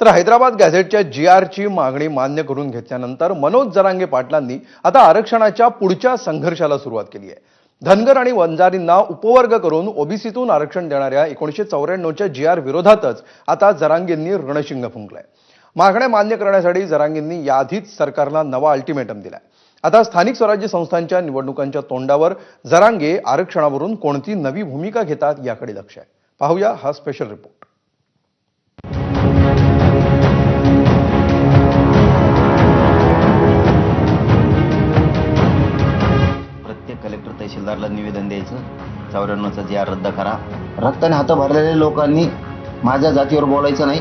तर हैदराबाद गॅझेटच्या जी आरची मागणी मान्य करून घेतल्यानंतर मनोज जरांगे पाटलांनी आता आरक्षणाच्या पुढच्या संघर्षाला सुरुवात केली आहे. धनगर आणि वंजारींना उपवर्ग करून ओबीसीतून आरक्षण देणाऱ्या एकोणीशे चौऱ्याण्णवच्या जी आर विरोधातच आता जरांगींनी रणशिंग फुंकलाय. मागण्या मान्य करण्यासाठी जरांगेंनी याआधीच सरकारला नवा अल्टिमेटम दिलाय. आता स्थानिक स्वराज्य संस्थांच्या निवडणुकांच्या तोंडावर जरांगे आरक्षणावरून कोणती नवी भूमिका घेतात याकडे लक्ष आहे. पाहूया हा स्पेशल रिपोर्ट चौऱ्याण्णवचा जी आर रद्द करा. रक्ताने हात भरलेल्या लोकांनी माझ्या जातीवर बोलायचं नाही.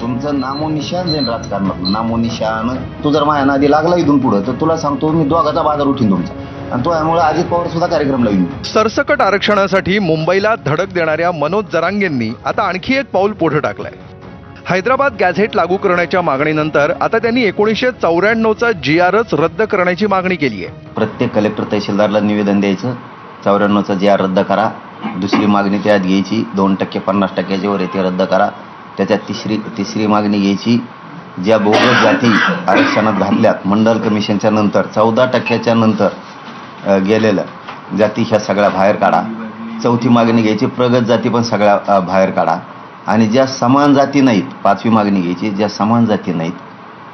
तुमचं नामोनिशान जाईल राजकारणात नामोनिशान तू जर माझ्या नादी लागला इथून पुढं तर तुला सांगतो मी दोघाचा बाजार उठीन तुमचा. आणि तो यामुळे अजित पवार सुद्धा कार्यक्रम लावीन सरसकट आरक्षणासाठी मुंबईला धडक देणाऱ्या मनोज जरांगेंनी आता आणखी एक पाऊल पुढे टाकलंय. हैदराबाद गॅझेट लागू करण्याच्या मागणीनंतर आता त्यांनी एकोणीसशे चौऱ्याण्णवचा जी आरच रद्द करण्याची मागणी केली आहे प्रत्येक कलेक्टर तहसीलदारला निवेदन द्यायचं. चौऱ्याण्णवचा जी आर रद्द करा दुसरी मागणी त्यात घ्यायची दोन टक्के पन्नास टक्क्याच्या वर रद्द करा. त्याच्यात तिसरी तिसरी मागणी घ्यायची ज्या बहुगत जाती आरक्षणात घातल्यात मंडल कमिशनच्या नंतर चौदा टक्क्याच्या नंतर गेलेल्या जाती ह्या सगळ्या बाहेर काढा. चौथी मागणी घ्यायची प्रगत जाती पण सगळ्या बाहेर काढा. आणि ज्या समान जाती नाहीत पाचवी मागणी घ्यायची ज्या समान जाती नाहीत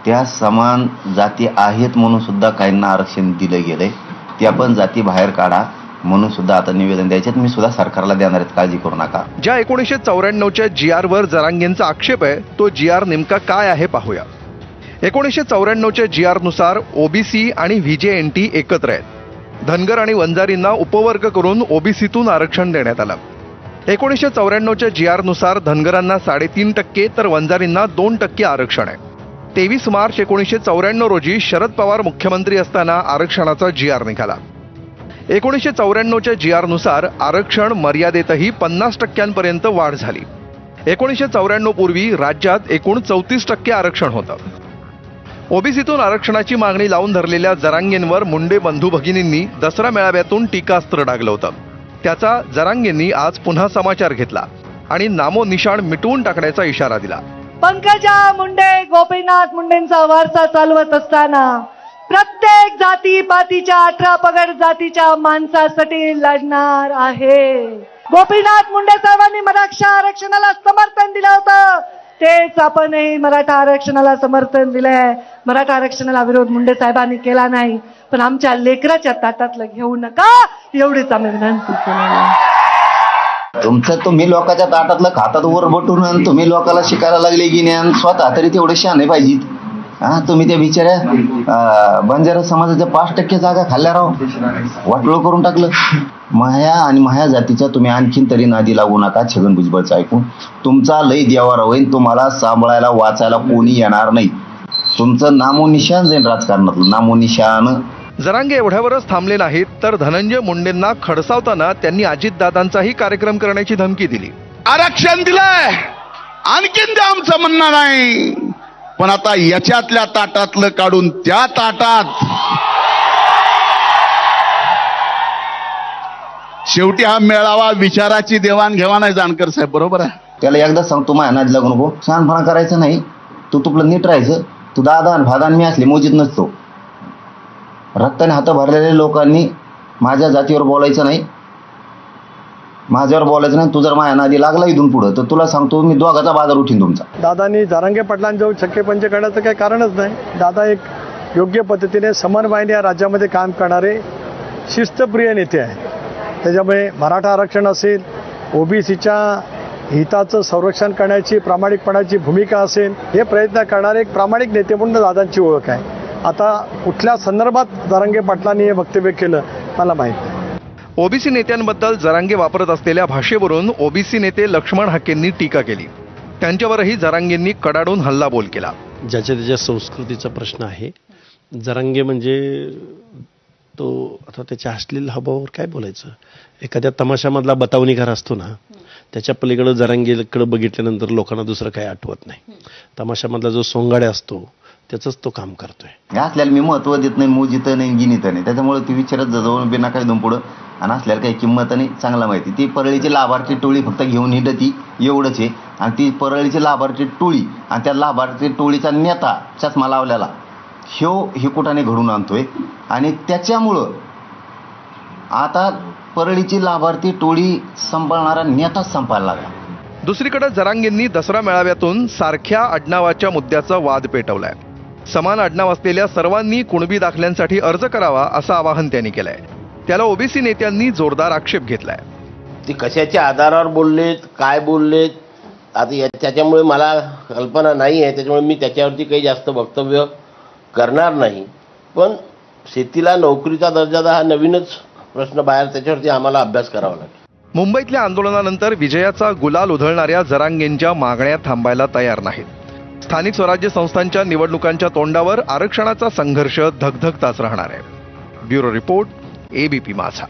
त्या समान जाती आहेत म्हणून सुद्धा काहींना आरक्षण दिलं गेलं आहे त्या पण जाती बाहेर काढा. म्हणून सुद्धा आता निवेदन द्यायचे मी सुद्धा सरकारला देणार आहेत. काळजी करू नका. ज्या एकोणीसशे चौऱ्याण्णवच्या जी आरवर जरांगेंचा आक्षेप आहे तो जी आर नेमका काय आहे पाहूया. एकोणीसशे चौऱ्याण्णवच्या जी आरनुसार ओबीसी आणि व्हीजे एन टी एकत्र आहेत. धनगर आणि वंजारींना उपवर्ग करून ओबीसीतून आरक्षण देण्यात आलं. एकोणीसशे चौऱ्याण्णवच्या जी आरनुसार धनगरांना साडेतीन टक्के तर वंजारींना दोन टक्के आरक्षण आहे. तेवीस मार्च एकोणीसशे चौऱ्याण्णव रोजी शरद पवार मुख्यमंत्री असताना आरक्षणाचा जी आर निघाला. एकोणीसशे चौऱ्याण्णवच्या जी आरनुसार आरक्षण मर्यादेतही पन्नास टक्क्यांपर्यंत वाढ झाली. एकोणीसशे चौऱ्याण्णव पूर्वी राज्यात एकूण चौतीस टक्के आरक्षण होतं. ओबीसीतून आरक्षणाची मागणी लावून धरलेल्या जरांगेंवर मुंडे बंधू भगिनींनी दसरा मेळाव्यातून टीकास्त्र डागलं होतं. त्याचा जरांगेंनी आज पुन्हा समाचार घेतला आणि नामो निशाण मिटवून टाकण्याचा इशारा दिला. पंकजा मुंडे गोपीनाथ मुंडेंचा वारसा चालवत असताना प्रत्येक जाती पातीच्या अठरा पगड जातीच्या माणसासाठी लढणार आहे. गोपीनाथ मुंडे साहेबांनी मराठा आरक्षणाला समर्थन दिलं होतं. तेच आपणही मराठा आरक्षणाला समर्थन दिलंय. मराठा आरक्षणाला विरोध मुंडे साहेबांनी केला नाही. पण आमच्या लेकराच्या ताटातलं घेऊ नका एवढीच आम्ही विनंती केली. तुमचं तुम्ही लोकांच्या ताटातलं खातात वर बटून तुम्ही लोकांना शिकायला लागले की नाही? स्वतः तरी तेवढे शहाणे पाहिजेत. हा तुम्ही त्या बिचाऱ्या बंजारा समाजाच्या पाच टक्के जागा खाल्ल्या राव. वाटोळ करून टाकलं. माया आणि माया जातीच्या तुम्ही आणखीन तरी नादी लागू नका छगन भुजबळचं ऐकून. तुमचा लय देवारा होईल तुम्हाला सांभाळायला वाचायला कोणी येणार नाही. तुमचं नामोनिशान जाईल राजकारणातलं नामोनिशान जरांगे एवढ्यावरच थांबले नाहीत तर धनंजय मुंडेंना खडसावताना त्यांनी अजितदादांचाही कार्यक्रम करण्याची धमकी दिली. आरक्षण दिलंय. आणखीन ते आमचं म्हणणं नाही. पण आता याच्यातल्या ताटातलं काढून त्या ताटात. शेवटी हा मेळावा विचाराची देवाणघेवाण आहे जानकर साहेब बरोबर आहे? त्याला एकदा सांगतो माझ्या नादी लागू नको शहाणपणा करायचं नाही. तू तुपलं नीट राहायचं. तू दादा आणि मी असले मोजीत नसतो. रक्ताने हात भरलेल्या लोकांनी माझ्या जातीवर बोलायचं नाही. माझ्यावर बोलायचं नाही तू जर माझ्या नादी लागला इथून पुढं तर तुला सांगतो मी दोघाचा बाजार उठीन तुमचा. दादांनी जारांगे पाटलांजवळ छक्केपंच करण्याचं काही कारणच नाही. दादा एक योग्य पद्धतीने समन्वयाने या राज्यामध्ये काम करणारे शिस्तप्रिय नेते आहे त्याच्यामुळे मराठा आरक्षण असेल ओबीसीच्या हिताचं संरक्षण करण्याची प्रामाणिकपणाची भूमिका असेल हे प्रयत्न करणारे एक प्रामाणिक नेते म्हणून दादांची ओळख आहे. आता कुठल्या संदर्भात दारंगे पाटलांनी हे वक्तव्य केलं मला माहीत ओबीसी नेत्यांबद्दल जरांगे वापरत असलेल्या भाषेवरून ओबीसी नेते लक्ष्मण हाकेंनी टीका केली. त्यांच्यावरही जरांगेंनी कडाडून हल्लाबोल केला. ज्याच्या त्याच्या संस्कृतीचा प्रश्न आहे. जरांगे म्हणजे तो आता त्याच्या अश्लील हबावर काय बोलायचं? एखाद्या तमाशामधला बतावणीकार असतो ना त्याच्या पलीकडं जरांगेकडं बघितल्यानंतर लोकांना दुसरं काही आठवत नाही. तमाशामधला जो सोंगाड्या असतो त्याचंच तो काम करतोय. हे असल्याला मी महत्त्व देत नाही मोजित नाही गिनीत नाही. त्याच्यामुळे ती विचारत जवळ बिना काही दोन पुढं. आणि असल्याला काही किंमत नाही चांगला माहिती. ती परळीची लाभार्थी टोळी फक्त घेऊन हिंड ती एवढंच आहे. आणि ती परळीची लाभार्थी टोळी आणि त्या लाभार्थी टोळीचा नेता चष्मा लावलेला ह्यो हे कुठाने घडून आणतोय. आणि त्याच्यामुळं आता परळीची लाभार्थी टोळी सांभाळणारा नेताच संपायला लागला. दुसरीकडे जरांगेंनी दसरा मेळाव्यातून सारख्या आडनावाच्या मुद्द्याचा वाद पेटवलाय. समान आडनाव असलेल्या सर्वांनी कुणबी दाखल्यांसाठी अर्ज करावा असं आवाहन त्यांनी केलंय. त्याला ओबीसी नेत्यांनी जोरदार आक्षेप घेतलाय. ते कशाच्या आधारावर बोललेत काय बोललेत? आता या त्याच्यामुळे मला कल्पना नाही आहे त्याच्यामुळे मी त्याच्यावरती काही जास्त वक्तव्य करणार नाही. पण शेतीला नोकरीचा दर्जा हा नवीनच प्रश्न बाहेर त्याच्यावरती आम्हाला अभ्यास करावा लागेल. मुंबईतल्या आंदोलनानंतर विजयाचा गुलाल उधळणाऱ्या जरांगेंच्या मागण्या थांबायला तयार नाहीत. स्थानिक स्वराज्य संस्थांच्या निवडणुकांच्या तोंडावर आरक्षणाचा संघर्ष धगधगताच राहणार आहे. ब्युरो रिपोर्ट एबीपी माझा.